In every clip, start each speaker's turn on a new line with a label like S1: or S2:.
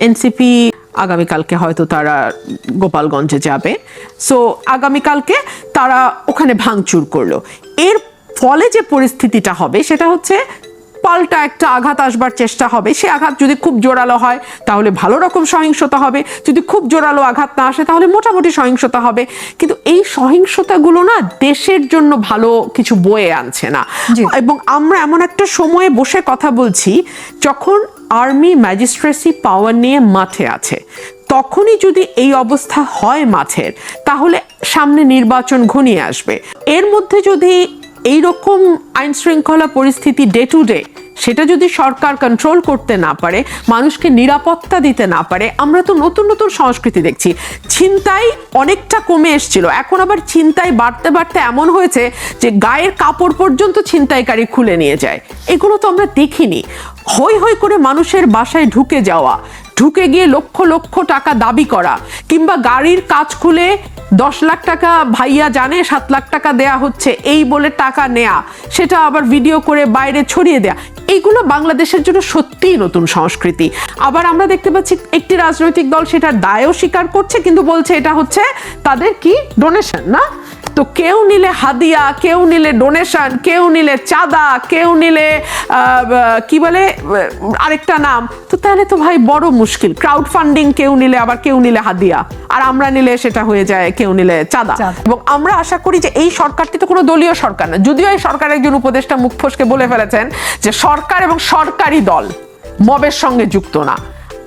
S1: NCP আগামীকালকে হয়তো তারা গোপালগঞ্জে যাবে। সো আগামীকালকে তারা ওখানে ভাঙচুর করল। এর ফলে যে পরিস্থিতিটা হবে সেটা হচ্ছে পাল্টা একটা আঘাত আসবার চেষ্টা হবে। সে আঘাত যদি খুব জোরালো হয় তাহলে ভালো রকম সহিংসতা হবে। যদি খুব জোরালো আঘাত না আসে তাহলে মোটামুটি সহিংসতা হবে। কিন্তু এই সহিংসতাগুলো না দেশের জন্য ভালো কিছু বয়ে আনছে না। এবং আমরা এমন একটা সময়ে বসে কথা বলছি যখন আর্মি ম্যাজিস্ট্রেসি পাওয়ার নিয়ে মাঠে আছে। তখনই যদি এই অবস্থা হয় মাঠের, তাহলে সামনে নির্বাচন ঘনিয়ে আসবে। এর মধ্যে যদি এইরকম আইনশৃঙ্খলা আইন শৃঙ্খলা পরিস্থিতি ডে টু ডে সেটা যদি সরকার কন্ট্রোল করতে না পারে, মানুষকে নিরাপত্তা দিতে না পারে, আমরা তো নতুন নতুন সংস্কৃতি দেখছি। ছিনতাই অনেকটা কমে এসেছিল। এখন আবার ছিনতাই বাড়তে বাড়তে এমন হয়েছে যে গায়ের কাপড় পর্যন্ত ছিনতাইকারী খুলে নিয়ে যায়। এগুলো তো আমরা দেখিনি। হই হই করে মানুষের বাসায় ঢুকে যাওয়া, ঢুকে গিয়ে লক্ষ লক্ষ টাকা দাবি করা, কিংবা গাড়ির কাজ খুলে দশ লাখ টাকা ভাইয়া জানে, সাত লাখ টাকা দেয়া হচ্ছে, এই বলে টাকা নেয়া, সেটা আবার ভিডিও করে বাইরে ছড়িয়ে দেয়া এইগুলো বাংলাদেশের জন্য সত্যিই নতুন সংস্কৃতি। আবার আমরা দেখতে পাচ্ছি একটি রাজনৈতিক দল সেটার দায়ও স্বীকার করছে, কিন্তু বলছে এটা হচ্ছে তাদের কি? ডোনেশন না? তো কেউ নিলে হাদিয়া কেউ নিলে ডোনেশন কেউ নিলে চাঁদা কেউ নিলে কি বলে আরেকটা নাম। তো তাহলে তো ভাই বড় মুশকিল। ক্রাউড ফান্ডিং কেউ নিলে আবার কেউ নিলে হাদিয়া। আর আমরা নিলে সেটা হয়ে যায় কেউ নিলে চাঁদা।
S2: চাঁদা।
S1: এবং আমরা আশা করি যে এই সরকারটি তো কোনো দলীয় সরকার না। যদিও এই সরকার একজন উপদেষ্টা মুখ ফসকে বলে ফেলেছেন যে সরকার এবং সরকারি দল মবের সঙ্গে যুক্ত না।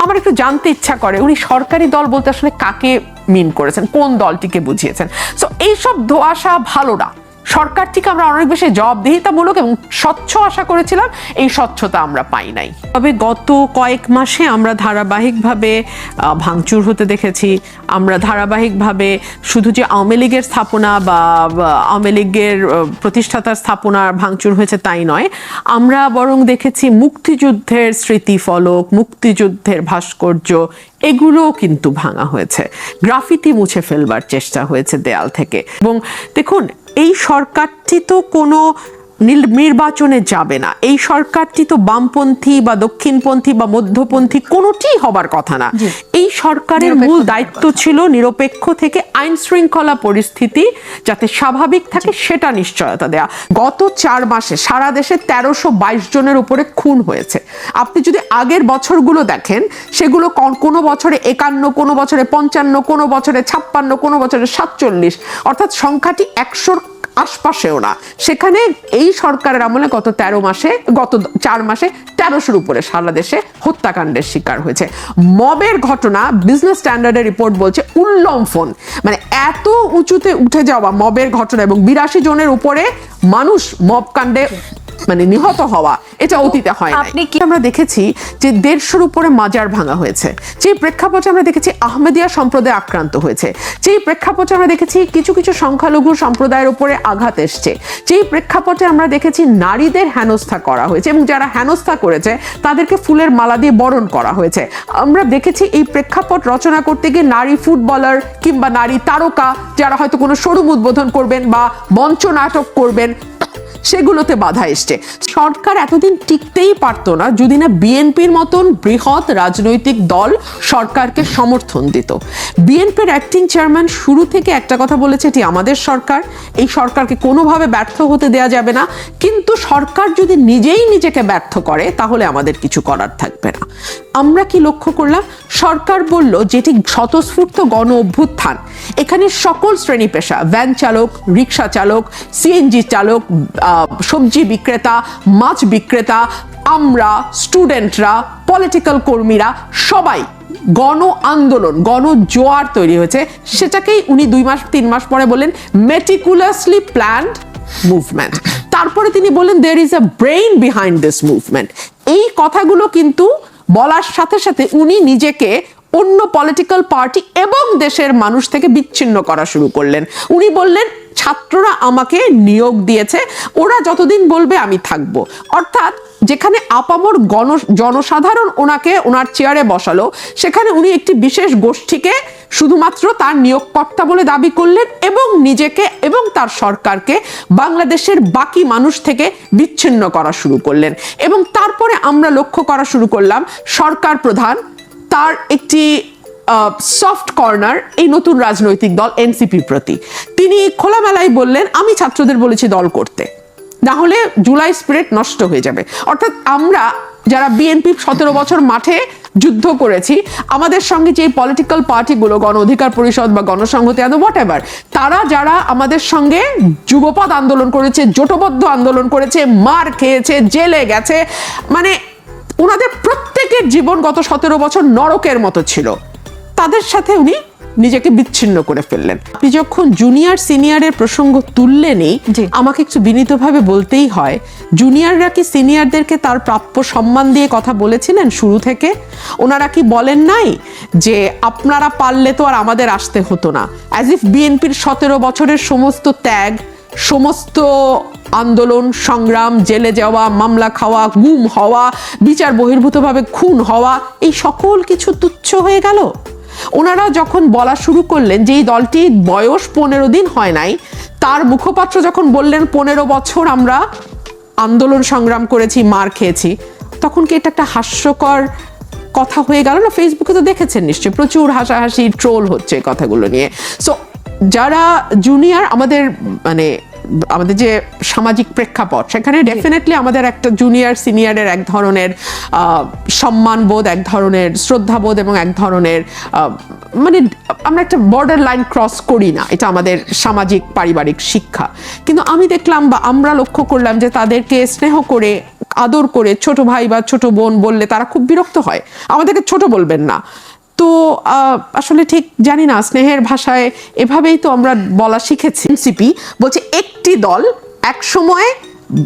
S1: আমার একটু জানতে ইচ্ছা করে উনি সরকারি দল বলতে আসলে কাকে মিন করেছেন কোন দলটিকে বুঝিয়েছেন। সো এইসব ধোয়াশা ভালো না সরকার থেকে আমরা অনেক বেশি জবাবদিহিতামূলক এবং স্বচ্ছ আশা করেছিলাম, এই স্বচ্ছতা আমরা পাই নাই। তবে গত কয়েক মাসে আমরা ধারাবাহিকভাবে ভাঙচুর হতে দেখেছি। আমরা ধারাবাহিকভাবে শুধু যে আওয়ামী লীগের স্থাপনা বা আওয়ামী লীগের প্রতিষ্ঠাতার স্থাপনা ভাঙচুর হয়েছে তাই নয়। আমরা বরং দেখেছি মুক্তিযুদ্ধের স্মৃতিফলক মুক্তিযুদ্ধের ভাস্কর্য, এগুলোও কিন্তু ভাঙা হয়েছে। গ্রাফিতি মুছে ফেলবার চেষ্টা হয়েছে দেয়াল থেকে। এবং দেখুন এই সরকারটি তো কোনো নির্বাচনে যাবে না। এই সরকারটি তো বামপন্থী বা দক্ষিণপন্থী বা মধ্যপন্থী কোনোটি হবার কথা না। এই সরকারের মূল দায়িত্ব ছিল নিরপেক্ষ থেকে আইন শৃঙ্খলা পরিস্থিতি যাতে স্বাভাবিক থাকে সেটা নিশ্চয়তা দেয়া। গত চার মাসে সারা দেশে তেরোশো বাইশ জনের উপরে খুন হয়েছে। আপনি যদি আগের বছরগুলো দেখেন সেগুলো কোনো বছরে একান্ন কোনো বছরে পঞ্চান্ন কোনো বছরে ছাপ্পান্ন কোনো বছরে সাতচল্লিশ অর্থাৎ সংখ্যাটি একশোর আশপাশেও না। সেখানে এই সরকারের আমলে গত তেরো মাসে, গত চার মাসে তেরোশোর উপরে সারা দেশে হত্যাকাণ্ডের শিকার হয়েছে। মবের ঘটনা বিজনেস স্ট্যান্ডার্ডের রিপোর্ট বলছে উল্লম্ফন মানে এত উঁচুতে উঠে যাওয়া মবের ঘটনা এবং বিরাশি জনের উপরে মানুষ মব কাণ্ডে মানে নিহত হওয়া এটা অতীতে হয়
S2: আপনি কি-
S1: আমরা দেখেছি যে দেড়শোর উপরে মাজার ভাঙা হয়েছে। যে প্রেক্ষাপটে আমরা দেখেছি আহমেদিয়া সম্প্রদায় আক্রান্ত হয়েছে। যেই প্রেক্ষাপটে আমরা দেখেছি কিছু কিছু সংখ্যালঘু সম্প্রদায়ের উপরে আঘাত এসছে। যেই প্রেক্ষাপটে আমরা দেখেছি নারীদের হেনস্থা করা হয়েছে এবং যারা হেনস্থা করেছে তাদেরকে ফুলের মালা দিয়ে বরণ করা হয়েছে। আমরা দেখেছি এই প্রেক্ষাপট রচনা করতে গিয়ে নারী ফুটবলার কিংবা নারী তারকা যারা হয়তো কোনো শোরুম উদ্বোধন করবেন বা মঞ্চ নাটক করবেন সেগুলোতে বাধা এসছে। সরকার এতদিন টিকতেই পারতো না, যদি না বিএনপির মতন বৃহৎ রাজনৈতিক দল সরকারকে সমর্থন দিত। বিএনপির অ্যাক্টিং চেয়ারম্যান শুরু থেকে একটা কথা বলেছে, এটি আমাদের সরকার, এই সরকারকে কোনোভাবে ব্যর্থ হতে দেয়া যাবে না। কিন্তু সরকার যদি নিজেই নিজেকে ব্যর্থ করে, তাহলে আমাদের কিছু করার থাকবে না। আমরা কি লক্ষ্য করলাম? সরকার বলল যেটি স্বতঃস্ফূর্ত গণ অভ্যুত্থান। এখানে সকল শ্রেণি পেশা, ভ্যান চালক, রিক্সা চালক, সিএনজি চালক সবজি বিক্রেতা, মাছ বিক্রেতা, আমরা স্টুডেন্টরা পলিটিক্যাল কর্মীরা, সবাই গণ আন্দোলন, গণ জোয়ার তৈরি হয়েছে। সেটাকেই উনি দুই মাস, তিন মাস পরে বললেন মেটিকুলাসলি প্ল্যান্ড মুভমেন্ট তারপরে তিনি বললেন there is a brain behind this movement এই কথাগুলো কিন্তু বলার সাথে সাথে উনি নিজেকে অন্য পলিটিক্যাল পার্টি এবং দেশের মানুষ থেকে বিচ্ছিন্ন করা শুরু করলেন। উনি বললেন, ছাত্ররা আমাকে নিয়োগ দিয়েছে, ওরা যতদিন বলবে আমি থাকব। অর্থাৎ যেখানে আপামর গণ, জনসাধারণ ওনাকে ওনার চেয়ারে বসালো, সেখানে উনি একটি বিশেষ গোষ্ঠীকে শুধুমাত্র তার নিয়োগকর্তা বলে দাবি করলেন এবং নিজেকে এবং তার সরকারকে বাংলাদেশের বাকি মানুষ থেকে বিচ্ছিন্ন করা শুরু করলেন। এবং তারপরে আমরা লক্ষ্য করা শুরু করলাম, সরকার প্রধান তার একটি সফট কর্নার এই নতুন রাজনৈতিক দল এনসিপির প্রতি। তিনি খোলামেলায় বললেন, আমি ছাত্রদের বলেছি দল করতে। না হলে জুলাই স্পিরিট নষ্ট হয়ে যাবে। অর্থাৎ আমরা যারা বিএনপি সতেরো বছর মাঠে যুদ্ধ করেছি, আমাদের সঙ্গে যে পলিটিক্যাল পার্টিগুলো গণ অধিকার পরিষদ বা গণসংহতি আদৌ হোয়াট এভার তারা যারা আমাদের সঙ্গে যুগপৎ আন্দোলন করেছে, জোটবদ্ধ আন্দোলন করেছে, মার খেয়েছে, জেলে গেছে মানে ওনাদের প্রত্যেকের জীবন গত সতেরো বছর নরকের মতো ছিল। তাদের সাথে উনি নিজেকে বিচ্ছিন্ন করে ফেললেন। আপনি যখন জুনিয়র সিনিয়রের প্রসঙ্গ তুললেনই। আমাকে একটু বিনীতভাবে বলতেই হয় জুনিয়ররা কি সিনিয়রদেরকে তার প্রাপ্য সম্মান দিয়ে কথা বলেছিলেন শুরু থেকে? ওনারা কি বলেন নাই যে আপনারা পারলে তো আর আমাদের আসতে হতো না? অ্যাজ ইফ বিএনপির সতেরো বছরের সমস্ত ত্যাগ সমস্ত আন্দোলন, সংগ্রাম, জেলে যাওয়া, মামলা খাওয়া, গুম হওয়া, বিচার বহির্ভূতভাবে খুন হওয়া, এই সকল কিছু তুচ্ছ হয়ে গেল। ওনারা যখন বলা শুরু করলেন যে এই দলটি বয়স পনেরো দিন হয় নাই, তার মুখপাত্র যখন বললেন, পনেরো বছর আমরা আন্দোলন সংগ্রাম করেছি, মার খেয়েছি, তখন কি এটা একটা হাস্যকর কথা হয়ে গেল? না ফেসবুকে তো দেখেছেন নিশ্চয়ই, প্রচুর হাসাহাসি ট্রোল হচ্ছে কথাগুলো নিয়ে। সো যারা জুনিয়র আমাদের মানে আমাদের যে সামাজিক প্রেক্ষাপট সেখানে ডেফিনেটলি আমাদের একটা জুনিয়র সিনিয়রের এক ধরনের সম্মানবোধ এক ধরনের শ্রদ্ধাবোধ এবং এক ধরনের মানে আমরা একটা বর্ডার লাইন ক্রস করি না। এটা আমাদের সামাজিক পারিবারিক শিক্ষা। কিন্তু আমি দেখলাম বা আমরা লক্ষ্য করলাম যে তাদেরকে স্নেহ করে আদর করে ছোট ভাই বা ছোট বোন বললে তারা খুব বিরক্ত হয়। আমাদেরকে ছোট বলবেন না। তো আসলে ঠিক জানি না, স্নেহের ভাষায় এভাবেই তো আমরা বলা শিখেছি। এনসিপি বলছে একটি দল এক সময়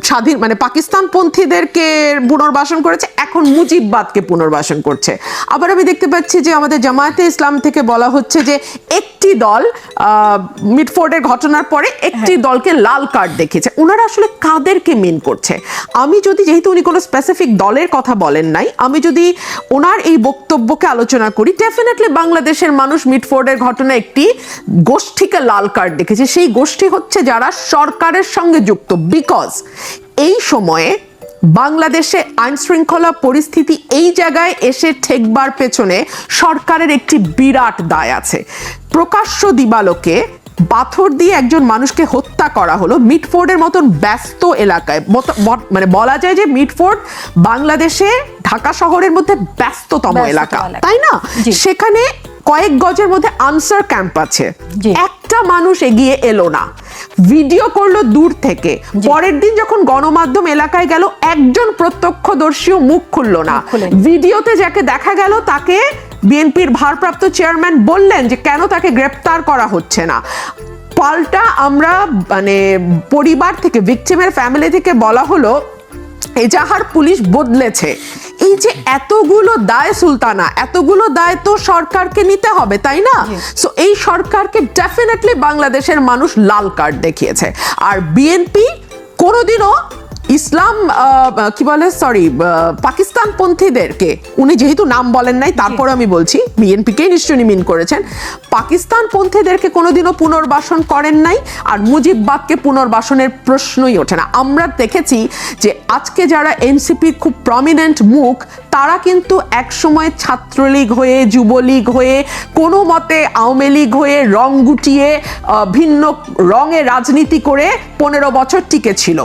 S1: স্বাধীন মানে পাকিস্তান পন্থীদেরকে পুনর্বাসন করেছে এখন মুজিববাদকে পুনর্বাসন করছে। আবার আমি দেখতে পাচ্ছি যে আমাদের জামায়াতে ইসলাম থেকে বলা হচ্ছে যে একটি দল আহ, মিটফোর্ডের ঘটনার পরে একটি দলকে লাল কার্ড দেখিয়েছে ওনারা আসলে কাদেরকে মিন করছে? আমি যদি যেহেতু উনি কোনো স্পেসিফিক দলের কথা বলেন নাই আমি যদি ওনার এই বক্তব্যকে আলোচনা করি ডেফিনেটলি বাংলাদেশের মানুষ মিটফোর্ডের ঘটনা একটি গোষ্ঠীকে লাল কার্ড দেখেছে। সেই গোষ্ঠী হচ্ছে যারা সরকারের সঙ্গে যুক্ত বিকজ এই সময়ে বাংলাদেশে আইন শৃঙ্খলা পরিস্থিতি এই জায়গায় এসে ঠেকবার পেছনে সরকারের একটি বিরাট দায় আছে। প্রকাশ্য দিবালোকে পাথর দিয়ে একজন মানুষকে হত্যা করা হলো মিটফোর্ডের মতন ব্যস্ত এলাকায়। মানে বলা যায় যে মিটফোর্ড বাংলাদেশে ঢাকা শহরের মধ্যে ব্যস্ততম এলাকা। তাই না? সেখানে কয়েক গজের মধ্যে আনসার ক্যাম্প আছে।
S2: জি।
S1: একটা মানুষ এগিয়ে এলো না। ভিডিও করল দূর থেকে। পরের দিন যখন গণমাধ্যম এলাকায় গেল একজন প্রত্যক্ষদর্শীও মুখ খুললো না। ভিডিওতে যাকে দেখা গেল তাকে বিএনপির ভারপ্রাপ্ত চেয়ারম্যান বললেন যে কেন তাকে গ্রেপ্তার করা হচ্ছে না? পাল্টা আমরা মানে পরিবার থেকে ভিকটিমের ফ্যামিলি থেকে বলা হলো এজাহার পুলিশ বদলেছে। এই যে এতগুলো দায় সুলতানা এতগুলো দায় তো সরকারকে নিতে হবে তাই না। সো এই সরকারকে ডেফিনেটলি বাংলাদেশের মানুষ লাল কার্ড দেখিয়েছে আর বিএনপি কোনোদিনও ইসলাম কি বলে সরি পাকিস্তান পন্থীদেরকে উনি যেহেতু নাম বলেন নাই তারপরে আমি বলছি বিএনপিকেই নিশ্চয়ই মিন করেছেন পাকিস্তান পন্থীদেরকে কোনোদিনও পুনর্বাসন করেন নাই, আর মুজিববাদকে পুনর্বাসনের প্রশ্নই ওঠে না। আমরা দেখেছি যে আজকে যারা এনসিপির খুব প্রমিনেন্ট মুখ, তারা কিন্তু একসময় ছাত্রলীগ হয়ে, যুবলীগ হয়ে, কোনো মতে আওয়ামী লীগ হয়ে, রং গুটিয়ে ভিন্ন রঙে রাজনীতি করে পনেরো বছর টিকে ছিল।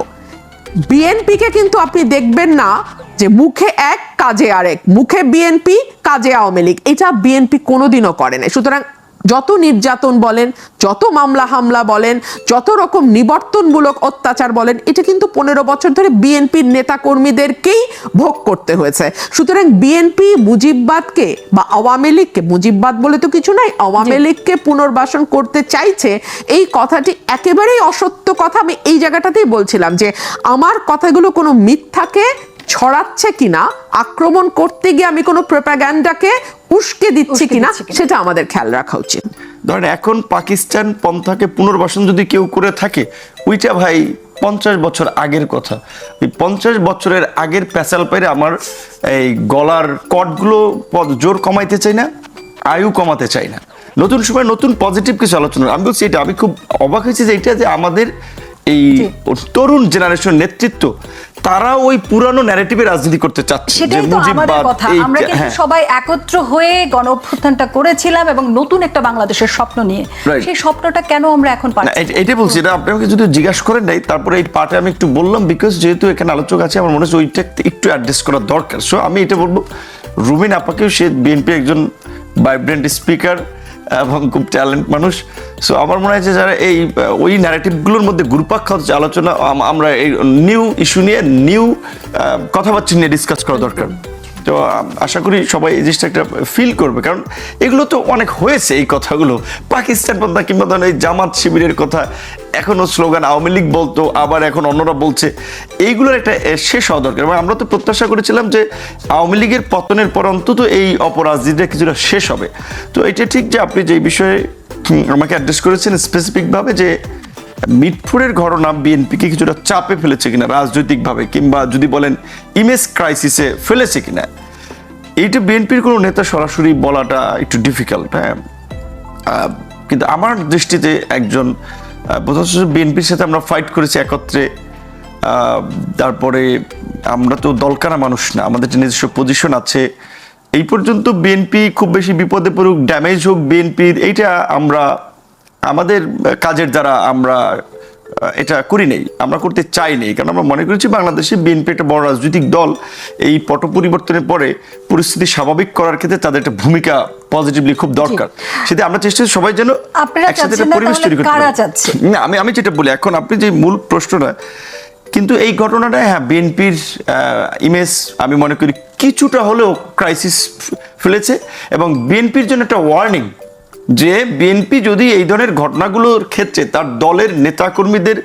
S1: বিএনপিকে কিন্তু আপনি দেখবেন না যে মুখে এক, কাজে আরেক। মুখে বিএনপি, কাজে আওয়ামী লীগ। এটা বিএনপি কোনোদিনও করে না সুতরাং যত নির্যাতন বলেন যত মামলা হামলা বলেন যত রকম নিবর্তনমূলক অত্যাচার বলেন এটা কিন্তু পনেরো বছর ধরে বিএনপির নেতাকর্মীদেরকেই ভোগ করতে হয়েছে। সুতরাং বিএনপি মুজিববাদকে বা আওয়ামী লীগকে মুজিববাদ বলে তো কিছু নাই আওয়ামী লীগকে পুনর্বাসন করতে চাইছে এই কথাটি একেবারেই অসত্য কথা আমি এই জায়গাটাতেই বলছিলাম যে আমার কথাগুলো কোনো মিথ্যাকে ছড়াচ্ছে কিনা আক্রমণ করতে গিয়ে আমি কোনো প্রোপাগ্যান্ডাকে উস্কে দিচ্ছি কিনা সেটা আমাদের খেয়াল রাখা উচিত।
S3: ধরেন এখন পাকিস্তান পন্থাকে পুনর্বাসন যদি কেউ করে থাকে ওইটা ভাই পঞ্চাশ বছর আগের কথা। ওই পঞ্চাশ বছরের আগের প্যাচাল পাইরে আমার এই গলার কটগুলো পদ- জোর কমাইতে চাই না আয়ু কমাতে চাই না। নতুন সময় নতুন পজিটিভ কিছু আলোচনা। আমি বলছি এটা আমি খুব অবাক হয়েছি যে এটা যে আমাদের এই তরুণ জেনারেশন নেতৃত্ব তারা ওই পুরানো ন্যারেটিভে রাজনীতি করতে চাচ্ছে।
S2: সেটাই তো আমাদের কথা। আমরা কিন্তু
S3: হ্যাঁ।
S2: সবাই একত্র হয়ে গণ অভ্যুত্থানটা করেছিলাম এবং নতুন একটা বাংলাদেশের স্বপ্ন নিয়ে। সেই স্বপ্নটা কেন আমরা এখন পাচ্ছি
S3: এ- এটাই বলছি এটা আপনি আমাকে যদি জিজ্ঞাসা করেন নাই তারপরে এই পার্টে আমি একটু বললাম বিকজ যেহেতু এখানে আলোচক আছে আমার মনে হচ্ছে ওইটা একটু অ্যাড্রেস করা দরকার। সো আমি এটা বলব রুমিন আপাকেও সে বিএনপি একজন ভাইব্রেন্ট স্পিকার এবং খুব ট্যালেন্ট মানুষ। সো আমার মনে হয় যে যারা এই ওই ন্যারেটিভগুলোর মধ্যে গুরুপাক্ষ হচ্ছে আলোচনা আমরা এই নিউ ইস্যু নিয়ে নিউ কথাবার্তা নিয়ে ডিসকাস করা দরকার। তো আশা করি সবাই এই জিনিসটা একটা ফিল করবে। কারণ এগুলো তো অনেক হয়েছে এই কথাগুলো। পাকিস্তান পন্থা কিংবা ধরেন এই জামাত শিবিরের কথা এখনও স্লোগান আওয়ামী লীগ বলতো, আবার এখন অন্যরা বলছে। এইগুলোর একটা শেষ হওয়া দরকার। এবং আমরা তো প্রত্যাশা করেছিলাম যে আওয়ামী লীগের পতনের পর অন্তত এই অপরাজনীতিটা কিছুটা শেষ হবে। তো এটা ঠিক যে আপনি যে বিষয়ে আমাকে অ্যাড্রেস করেছেন স্পেসিফিকভাবে যে মিটফুরের ঘটনা বিএনপিকে কিছুটা চাপে ফেলেছে কিনা, রাজনৈতিকভাবে, কিংবা যদি বলেন ইমেজ ক্রাইসিসে ফেলেছে কিনা, এইটা বিএনপির কোনো নেতা সরাসরি বলাটা একটু ডিফিকাল্ট হ্যাঁ। কিন্তু আমার দৃষ্টিতে একজন প্রথম বিএনপির সাথে আমরা ফাইট করেছি একত্রে তারপরে আমরা তো দলকানা মানুষ না, আমাদের যে নিজস্ব পজিশন আছে, এই পর্যন্ত বিএনপি খুব বেশি বিপদে পড়ুক ড্যামেজ হোক বিএনপির, এইটা আমরা আমাদের কাজের দ্বারা আমরা এটা করি নেই। আমরা করতে চাই নেই কারণ আমরা মনে করেছি বাংলাদেশে বিএনপি একটা বড় রাজনৈতিক দল। এই পট পরিবর্তনের পরে পরিস্থিতি স্বাভাবিক করার ক্ষেত্রে তাদের একটা ভূমিকা পজিটিভলি খুব দরকার। সেটা আমরা চেষ্টা করি সবাই যেন একসাথে একটা পরিবেশ তৈরি করতে? না আমি আমি যেটা বলি এখন আপনি যে মূল প্রশ্নটা কিন্তু এই ঘটনাটা হ্যাঁ বিএনপির ইমেজ আমি মনে করি কিছুটা হলেও ক্রাইসিস ফেলেছে এবং বিএনপির জন্য একটা ওয়ার্নিং যে বিএনপি যদি এই ধরনের ঘটনাগুলোর ক্ষেত্রে তার দলের নেতাকর্মীদের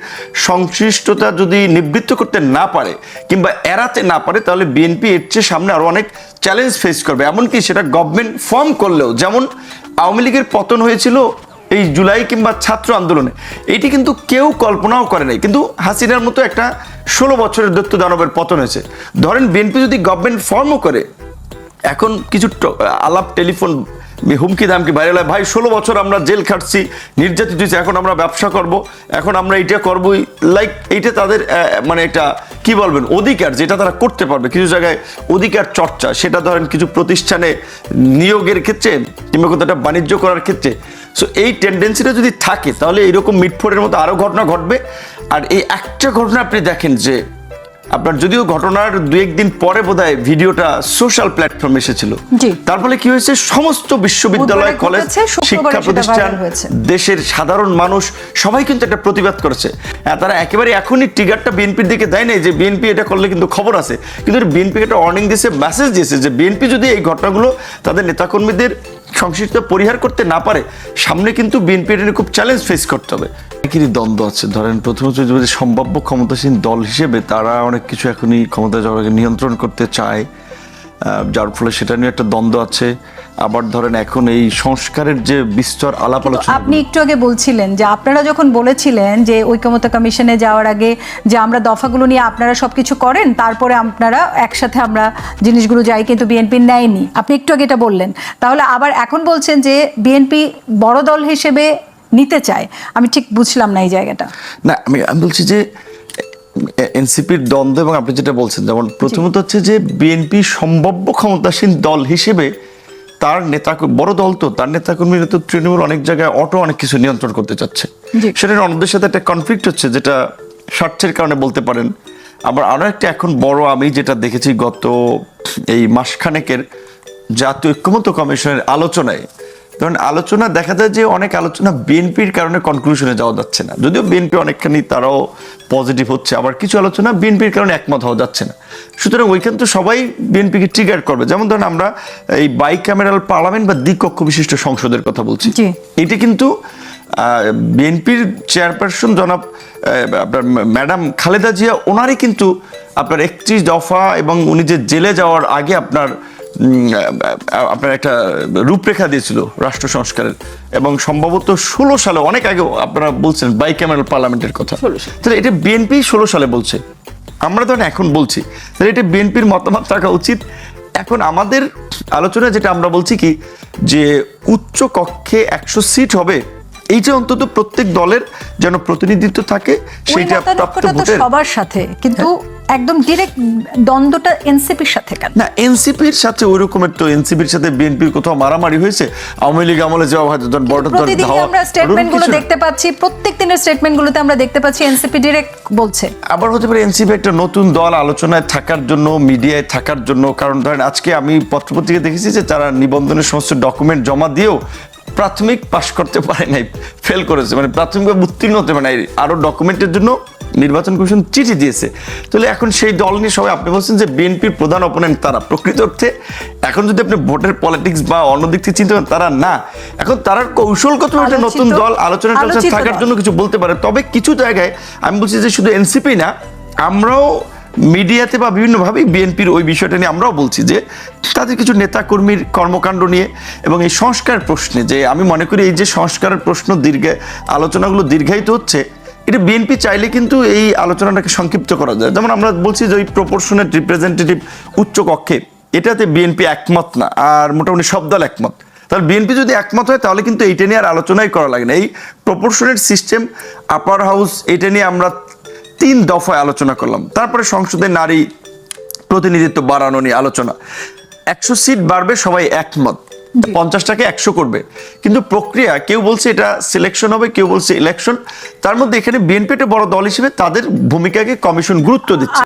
S3: সংশ্লিষ্টতা যদি নিবৃত্ত করতে না পারে কিংবা এড়াতে না পারে, তাহলে বিএনপি এর চেয়ে সামনে আরও অনেক চ্যালেঞ্জ ফেস করবে। এমনকি সেটা গভর্নমেন্ট ফর্ম করলেও, যেমন আওয়ামী লীগের পতন হয়েছিল এই জুলাই কিংবা ছাত্র আন্দোলনে, এটি কিন্তু কেউ কল্পনাও করে নাই। কিন্তু হাসিনার মতো একটা ষোলো বছরের দত্ত দানবের পতন হয়েছে। ধরেন বিএনপি যদি গভর্নমেন্ট ফর্মও করে, এখন কিছু আলাপ টেলিফোন হুমকি দামকি ভাইরাল হয়, ভাই ষোলো বছর আমরা জেল খাটছি নির্যাতিত হয়েছি এখন আমরা ব্যবসা করব এখন আমরা এইটা করবই। লাইক এইটা তাদের মানে একটা কি বলবেন অধিকার যেটা তারা করতে পারবে। কিছু জায়গায় অধিকার চর্চা সেটা ধরেন কিছু প্রতিষ্ঠানে নিয়োগের ক্ষেত্রে কিংবা কোথাও একটা বাণিজ্য করার ক্ষেত্রে। সো এই টেন্ডেন্সিটা যদি থাকে তাহলে এরকম মিটফোর্ডের মতো আরও ঘটনা ঘটবে। আর এই একটা ঘটনা আপনি দেখেন যে আপনার যদিও ঘটনার দু একদিন পরে বোধহয় ভিডিওটা সোশ্যাল প্ল্যাটফর্ম এসেছিল। তার ফলে কি হয়েছে? সমস্ত বিশ্ববিদ্যালয় কলেজ শিক্ষা প্রতিষ্ঠান দেশের সাধারণ মানুষ সবাই কিন্তু একটা প্রতিবাদ করেছে। তারা একেবারে এখনই ট্রিগারটা বিএনপির দিকে দেয় নাই যে বিএনপি এটা করলে কিন্তু খবর আছে। কিন্তু বিএনপি একটা ওয়ার্নিং দিয়েছে মেসেজ দিয়েছে যে বিএনপি যদি এই ঘটনাগুলো তাদের নেতাকর্মীদের সংশ্লিষ্ট পরিহার করতে না পারে, সামনে কিন্তু বিএনপি এটা খুব চ্যালেঞ্জ ফেস করতে হবে। একই দ্বন্দ্ব আছে। ধরেন প্রথমত সম্ভাব্য ক্ষমতাসীন দল হিসেবে তারা অনেক কিছু এখনই ক্ষমতা নিয়ন্ত্রণ করতে চায় যার ফলে সেটা নিয়ে একটা দ্বন্দ্ব আছে। আবার ধরেন এখন এই সংস্কারের যে বিস্তর আলাপ আলোচনা।
S2: আপনি একটু আগে বলছিলেন যে আপনারা যখন বলেছিলেন যে ঐক্যমত্য কমিশনে যাওয়ার আগে যে আমরা দফাগুলো নিয়ে আপনারা সব কিছু করেন তারপরে আপনারা একসাথে আমরা জিনিসগুলো যাই কিন্তু বিএনপি নেয়নি। আপনি একটু আগে এটা বললেন। তাহলে আবার এখন বলছেন যে বিএনপি বড় দল হিসেবে নিতে চায়। আমি ঠিক বুঝলাম না এই জায়গাটা।
S3: না আমি আমি বলছি যে এনসিপির দ্বন্দ্ব এবং আপনি যেটা বলছেন যেমন প্রথমত হচ্ছে যে বিএনপি সম্ভাব্য ক্ষমতাসীন দল হিসেবে তার নেতা বড় দল তো তার নেতাকর্মীরা তো তৃণমূল অনেক জায়গায় অটো অনেক কিছু নিয়ন্ত্রণ করতে চাচ্ছে। সেটা অন্যদের সাথে একটা কনফ্লিক্ট হচ্ছে যেটা স্বার্থের কারণে বলতে পারেন। আবার আরও একটা এখন বড় আমি যেটা দেখেছি গত এই মাসখানেকের জাতীয় ঐক্যমত্য কমিশনের আলোচনায় ধরেন আলোচনা দেখা যায় যে অনেক আলোচনা বিএনপির কারণে কনক্লুশনে যাওয়া যাচ্ছে না। যদিও বিএনপি অনেকখানি তারাও পজিটিভ হচ্ছে আবার কিছু আলোচনা বিএনপির কারণে একমত হওয়া যাচ্ছে না। সুতরাং ওইখানে তো সবাই বিএনপিকে ট্রিগার করবে। যেমন ধরেন আমরা এই বাই ক্যামেরাল পার্লামেন্ট বা দ্বিকক্ষ বিশিষ্ট সংসদের কথা বলছি। এটি কিন্তু বিএনপির চেয়ারপারসন জনাব আপনার ম্যাডাম খালেদা জিয়া ওনারই কিন্তু আপনার একত্রিশ দফা এবং উনি যে জেলে যাওয়ার আগে আপনার আপনার একটা রূপরেখা দিয়েছিল রাষ্ট্র সংস্কারের। এবং সম্ভবত ষোলো সালে অনেক আগে আপনারা বলছেন বাই ক্যামেরাল পার্লামেন্টের কথা। তাহলে এটা বিএনপি ষোলো সালে বলছে। আমরা ধরেন এখন বলছি। তাহলে এটা বিএনপির মতামত থাকা উচিত। এখন আমাদের আলোচনা যেটা আমরা বলছি কি যে উচ্চ কক্ষে একশো সিট হবে এইটা অন্তত প্রত্যেক দলের যেন প্রতিনিধিত্ব থাকে সেইটা
S2: সবার সাথে। কিন্তু একদম ডিরেক্ট দ্বন্দ্বটা এনসিপির সাথে কেন
S3: না এনসিপির সাথে ওইরকমের তো এনসিপির সাথে বিএনপির কোথাও মারামারি হয়েছে আওয়ামী লীগ আমলে যাওয়া হয়তো বড়
S2: আমরা স্টেটমেন্টগুলো
S3: ওরকম কিছু না।
S2: দেখতে পাচ্ছি প্রত্যেক দিনের স্টেটমেন্ট গুলোতে আমরা দেখতে পাচ্ছি এনসিপি ডিরেক্ট বলছে
S3: আবার হতে পারে এনসিপি একটা নতুন দল আলোচনায় থাকার জন্য মিডিয়ায় থাকার জন্য কারণ ধরেন আজকে আমি পত্রপত্রিকা দেখেছি যে তারা নিবন্ধনের সমস্ত ডকুমেন্ট জমা দিয়েও প্রাথমিক পাশ করতে পারে নাই ফেল করেছে মানে প্রাথমিকভাবে উত্তীর্ণ হতে পারে নাই আরও ডকুমেন্টের জন্য নির্বাচন কমিশন চিঠি দিয়েছে। তাহলে এখন সেই দল নিয়ে সবাই আপনি বলছেন যে বিএনপির প্রধান অপোনেন্ট তারা প্রকৃত অর্থে এখন যদি আপনি ভোটের পলিটিক্স বা অন্য দিক থেকে চিন্তা করেন তারা না। এখন তারা কৌশলগত একটা নতুন দল আলোচনা থাকার জন্য কিছু বলতে পারে। তবে কিছু জায়গায় আমি বলছি যে শুধু এনসিপি না আমরাও মিডিয়াতে বা বিভিন্নভাবেই বিএনপির ওই বিষয়টা নিয়ে আমরাও বলছি যে তাদের কিছু নেতাকর্মীর কর্মকাণ্ড নিয়ে এবং এই সংস্কার প্রশ্নে যে আমি মনে করি এই যে সংস্কারের প্রশ্ন দীর্ঘ আলোচনাগুলো দীর্ঘায়িত হচ্ছে এটা বিএনপি চাইলে কিন্তু এই আলোচনাটাকে সংক্ষিপ্ত করা যায়। যেমন আমরা বলছি যে ওই প্রপোর্শনেট রিপ্রেজেন্টেটিভ উচ্চ কক্ষে, এটাতে বিএনপি একমত না, আর মোটামুটি সব দল একমত। তাহলে বিএনপি যদি একমত হয়, তাহলে কিন্তু এইটা নিয়ে আর আলোচনাই করা লাগে না। এই প্রপোর্শনেট সিস্টেম আপার হাউস এটা নিয়ে আমরা তিন দফায় আলোচনা করলাম। তারপরে সংসদে নারী প্রতিনিধিত্ব বাড়ানো নিয়ে আলোচনা। একশো সিট বাড়বে, সবাই একমত। পঞ্চাশটাকে একশো করবে। কিন্তু প্রক্রিয়া, কেউ বলছে এটা সিলেকশন হবে, কেউ বলছে ইলেকশন তার মধ্যে এখানে বিএনপি একটা বড় দল হিসেবে তাদের ভূমিকাকে কমিশন গুরুত্ব দিচ্ছে।